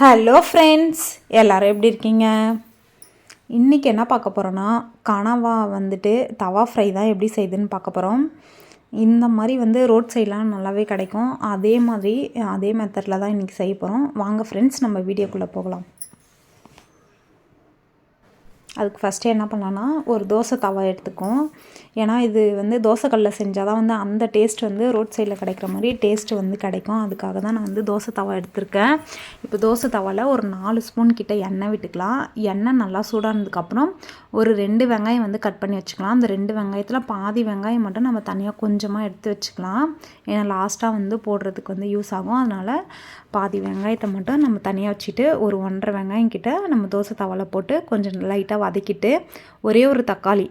Hello friends எல்லோரும் எப்படி இருக்கீங்க? இன்றைக்கி என்ன பார்க்க போகிறோன்னா கனவா வந்துட்டு தவா ஃப்ரை தான் எப்படி செய்யுதுன்னு பார்க்க போகிறோம் இந்த மாதிரி வந்து ரோட் சைட்லாம் நல்லாவே கிடைக்கும். அதே மாதிரி அதே மெத்தடில் தான் இன்றைக்கி செய்ய போகிறோம் வாங்க ஃப்ரெண்ட்ஸ் நம்ம வீடியோக்குள்ளே போகலாம். அதுக்கு ஃபஸ்ட்டு என்ன பண்ணலான்னா ஒரு தோசை தவா எடுத்துக்கும் ஏன்னா இது வந்து தோசைக்கல்லில் செஞ்சால் தான் வந்து அந்த டேஸ்ட் வந்து ரோட் சைடில் கிடைக்கிற மாதிரி டேஸ்ட்டு வந்து கிடைக்கும். அதுக்காக தான் நான் வந்து தோசை தவா எடுத்திருக்கேன். இப்போ தோசை தவாவில் ஒரு நாலு ஸ்பூன் கிட்டே எண்ணெய் விட்டுக்கலாம். எண்ணெய் நல்லா சூடானதுக்கப்புறம் ஒரு ரெண்டு வெங்காயம் வந்து கட் பண்ணி வச்சுக்கலாம். அந்த ரெண்டு வெங்காயத்தில் பாதி வெங்காயம் மட்டும் நம்ம தனியாக கொஞ்சமாக எடுத்து வச்சுக்கலாம். ஏன்னா லாஸ்ட்டாக வந்து போடுறதுக்கு வந்து யூஸ் ஆகும். அதனால் பாதி வெங்காயத்தை மட்டும் நம்ம தனியாக வச்சுட்டு ஒரு ஒன்றரை வெங்காயம் கிட்ட நம்ம தோசை தவாவில் போட்டு கொஞ்சம் லைட்டாக வதக்கிட்டு ஒரே ஒரு தக்காளி.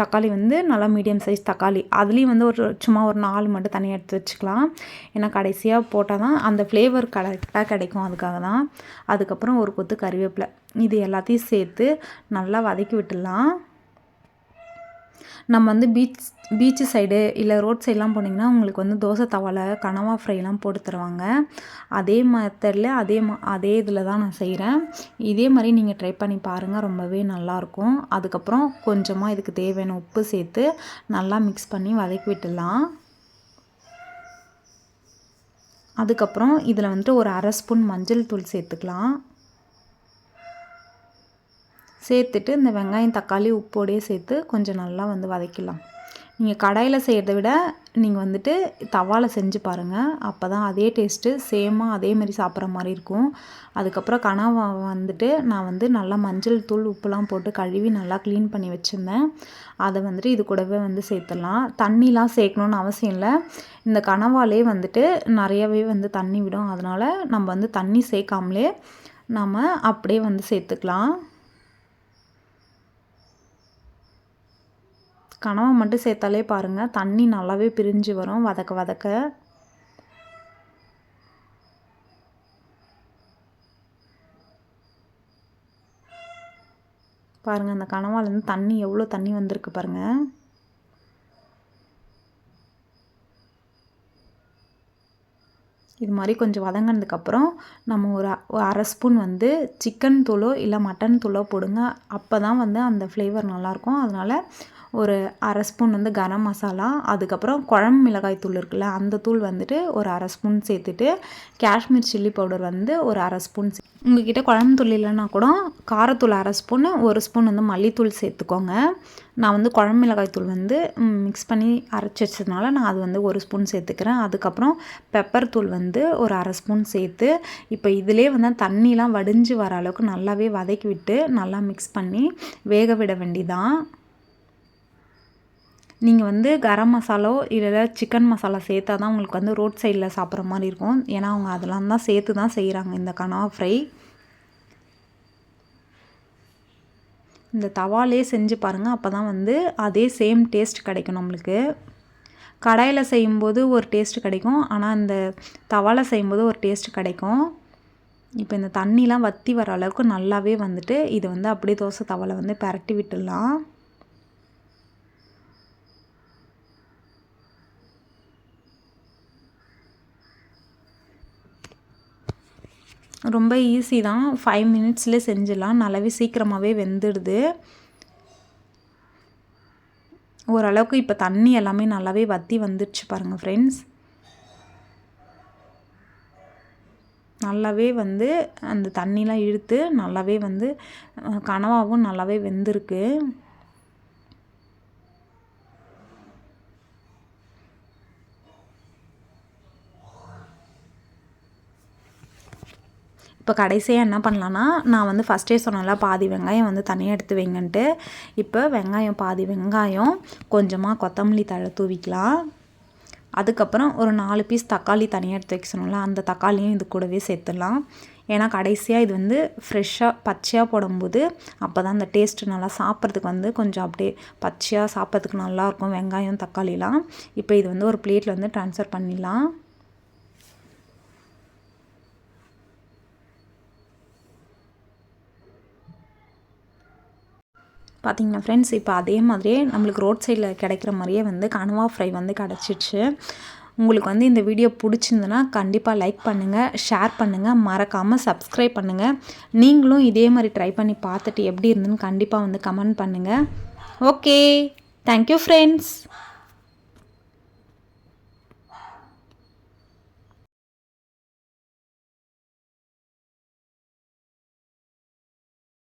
தக்காளி வந்து நல்லா மீடியம் சைஸ் தக்காளி. அதுலேயும் வந்து ஒரு சும்மா ஒரு நாலு மட்டும் தனியாக எடுத்து வச்சுக்கலாம். ஏன்னா கடைசியாக போட்டால் தான் அந்த ஃப்ளேவர் கரெக்டாக கிடைக்கும். அதுக்காக தான். அதுக்கப்புறம் ஒரு கொத்து கறிவேப்பிலை. இது எல்லாத்தையும் சேர்த்து நல்லா வதக்கி விட்டுடலாம். நம்ம வந்து பீச் பீச்சு சைடு இல்லை ரோட் சைட்லாம் போனீங்கன்னா உங்களுக்கு வந்து தோசை தவளை கனவா ஃப்ரைலாம் போட்டு தருவாங்க. அதே மெத்தடில் அதே மா அதே இதில் தான் நான் செய்கிறேன் இதே மாதிரி நீங்கள் ட்ரை பண்ணி பாருங்கள் ரொம்பவே நல்லாயிருக்கும் அதுக்கப்புறம் கொஞ்சமாக இதுக்கு தேவையான உப்பு சேர்த்து நல்லா மிக்ஸ் பண்ணி வதக்கி விட்டுடலாம். அதுக்கப்புறம் இதில் வந்துட்டு ஒரு அரை ஸ்பூன் மஞ்சள் தூள் சேர்த்துக்கலாம். சேர்த்துட்டு இந்த வெங்காயம் தக்காளி உப்போடையே சேர்த்து கொஞ்சம் நல்லா வந்து வதக்கிடலாம். நீங்கள் கடாயில் செய்கிறத விட நீங்கள் வந்துட்டு தவாவில் செஞ்சு பாருங்கள் அப்போ தான் அதே டேஸ்ட்டு சேமாக அதேமாரி சாப்பிட்ற மாதிரி இருக்கும். அதுக்கப்புறம் கனவா வந்துட்டு நான் வந்து நல்லா மஞ்சள் தூள் உப்புலாம் போட்டு கழுவி நல்லா க்ளீன் பண்ணி வச்சுருந்தேன். அதை வந்துட்டு இது கூடவே வந்து சேர்த்துடலாம். தண்ணிலாம் சேர்க்கணுன்னு அவசியம் இல்லை. இந்த கனவாலே வந்துட்டு நிறையவே வந்து தண்ணி விடும். அதனால் நம்ம வந்து தண்ணி சேர்க்காமலே நம்ம அப்படியே வந்து சேர்த்துக்கலாம். கனவை மட்டும் சேர்த்தாலே பாருங்கள் தண்ணி நல்லாவே பிரிஞ்சு வரும். வதக்க வதக்க. பாருங்கள் அந்த கனவாலேருந்து தண்ணி எவ்வளோ தண்ணி வந்திருக்கு பாருங்கள் இது மாதிரி கொஞ்சம் வதங்கினதுக்கப்புறம் நம்ம ஒரு அரை ஸ்பூன் வந்து சிக்கன் தூளோ இல்லை மட்டன் தூளோ போடுங்க. அப்போ தான் வந்து அந்த ஃப்ளேவர் நல்லாயிருக்கும் அதனால் ஒரு அரை ஸ்பூன் வந்து கரம் மசாலா அதுக்கப்புறம் குழம்பு மிளகாய் தூள் இருக்குல்ல அந்த தூள் வந்துட்டு ஒரு அரை ஸ்பூன் சேர்த்துட்டு காஷ்மீர் சில்லி பவுடர் வந்து ஒரு அரை ஸ்பூன் உங்ககிட்ட குழம்பு தூள் இல்லைன்னா கூட காரத்தூள் அரை ஸ்பூன் ஒரு ஸ்பூன் வந்து மல்லித்தூள் சேர்த்துக்கோங்க. நான் வந்து குழம்பு மிளகாய் தூள் வந்து மிக்ஸ் பண்ணி அரைச்சி வச்சதுனால நான் அது வந்து ஒரு ஸ்பூன் சேர்த்துக்கிறேன். அதுக்கப்புறம் பெப்பர் தூள் வந்து ஒரு அரை ஸ்பூன் சேர்த்து இப்போ இதிலே வந்து தண்ணிலாம் வடிஞ்சு வர அளவுக்கு நல்லாவே வதக்கி விட்டு நல்லா மிக்ஸ் பண்ணி வேக விட வேண்டிதான். நீங்கள் வந்து கரம் மசாலோ இல்லை சிக்கன் மசாலா சேர்த்தா தான் உங்களுக்கு வந்து ரோட் சைடில் சாப்பிட்ற மாதிரி இருக்கும். ஏன்னா அவங்க அதெல்லாம் தான் சேர்த்து தான் செய்கிறாங்க இந்த கனவா ஃப்ரை இந்த தவாலே செஞ்சு பாருங்கள் அப்போ தான் வந்து அதே சேம் டேஸ்ட் கிடைக்கும் நம்மளுக்கு. கடாயில் செய்யும்போது ஒரு டேஸ்ட் கிடைக்கும். ஆனால் இந்த தவாவில் செய்யும்போது ஒரு டேஸ்ட் கிடைக்கும். இப்போ இந்த தண்ணிலாம் வற்றி வர அளவுக்கு நல்லாவே வந்துட்டு இது வந்து அப்படியே தோசை தவளை வந்து பரட்டி விட்டுடலாம். ரொம்ப ஈஸி தான். ஃபைவ் மினிட்ஸ்லேயே செஞ்சிடலாம். நல்லாவே சீக்கிரமாகவே வெந்துடுது. ஓரளவுக்கு இப்போ தண்ணி எல்லாமே நல்லாவே வற்றி வந்துடுச்சு பாருங்கள் ஃப்ரெண்ட்ஸ் நல்லாவே வந்து அந்த தண்ணிலாம் இழுத்து நல்லாவே வந்து கனவாகவும் நல்லாவே வெந்திருக்கு. இப்போ கடைசியாக என்ன பண்ணலான்னா நான் வந்து ஃபஸ்ட்டே சொன்னல பாதி வெங்காயம் வந்து தனியாக எடுத்து வைங்கன்ட்டு. இப்போ வெங்காயம் பாதி வெங்காயம் கொஞ்சமாக கொத்தமல்லி தழை தூவிக்கலாம். அதுக்கப்புறம் ஒரு நாலு பீஸ் தக்காளி தனியாக எடுத்து வைக்க சொன்னோம்ல அந்த தக்காளியும் இது கூடவே சேர்த்துடலாம். ஏன்னா கடைசியாக இது வந்து ஃப்ரெஷ்ஷாக பச்சையாக போடும்போது அப்போ தான் அந்த டேஸ்ட்டு நல்லா சாப்பிட்றதுக்கு வந்து கொஞ்சம் அப்படியே பச்சையாக சாப்பிட்றதுக்கு நல்லாயிருக்கும் வெங்காயம் தக்காளிலாம். இப்போ இது வந்து ஒரு பிளேட்டில் வந்து ட்ரான்ஸ்ஃபர் பண்ணிடலாம். பார்த்திங்கன்னா ஃப்ரெண்ட்ஸ் இப்போ அதே மாதிரியே நம்மளுக்கு ரோட் சைடில் கிடைக்கிற மாதிரியே வந்து கனவா ஃப்ரை வந்து கிடச்சிடுச்சு உங்களுக்கு வந்து இந்த வீடியோ பிடிச்சிருந்துன்னா கண்டிப்பாக லைக் பண்ணுங்கள் ஷேர் பண்ணுங்கள் மறக்காமல் சப்ஸ்கிரைப் பண்ணுங்கள் நீங்களும் இதே மாதிரி ட்ரை பண்ணி பார்த்துட்டு எப்படி இருந்துன்னு கண்டிப்பாக வந்து கமெண்ட் பண்ணுங்கள் ஓகே தேங்க்யூ ஃப்ரெண்ட்ஸ்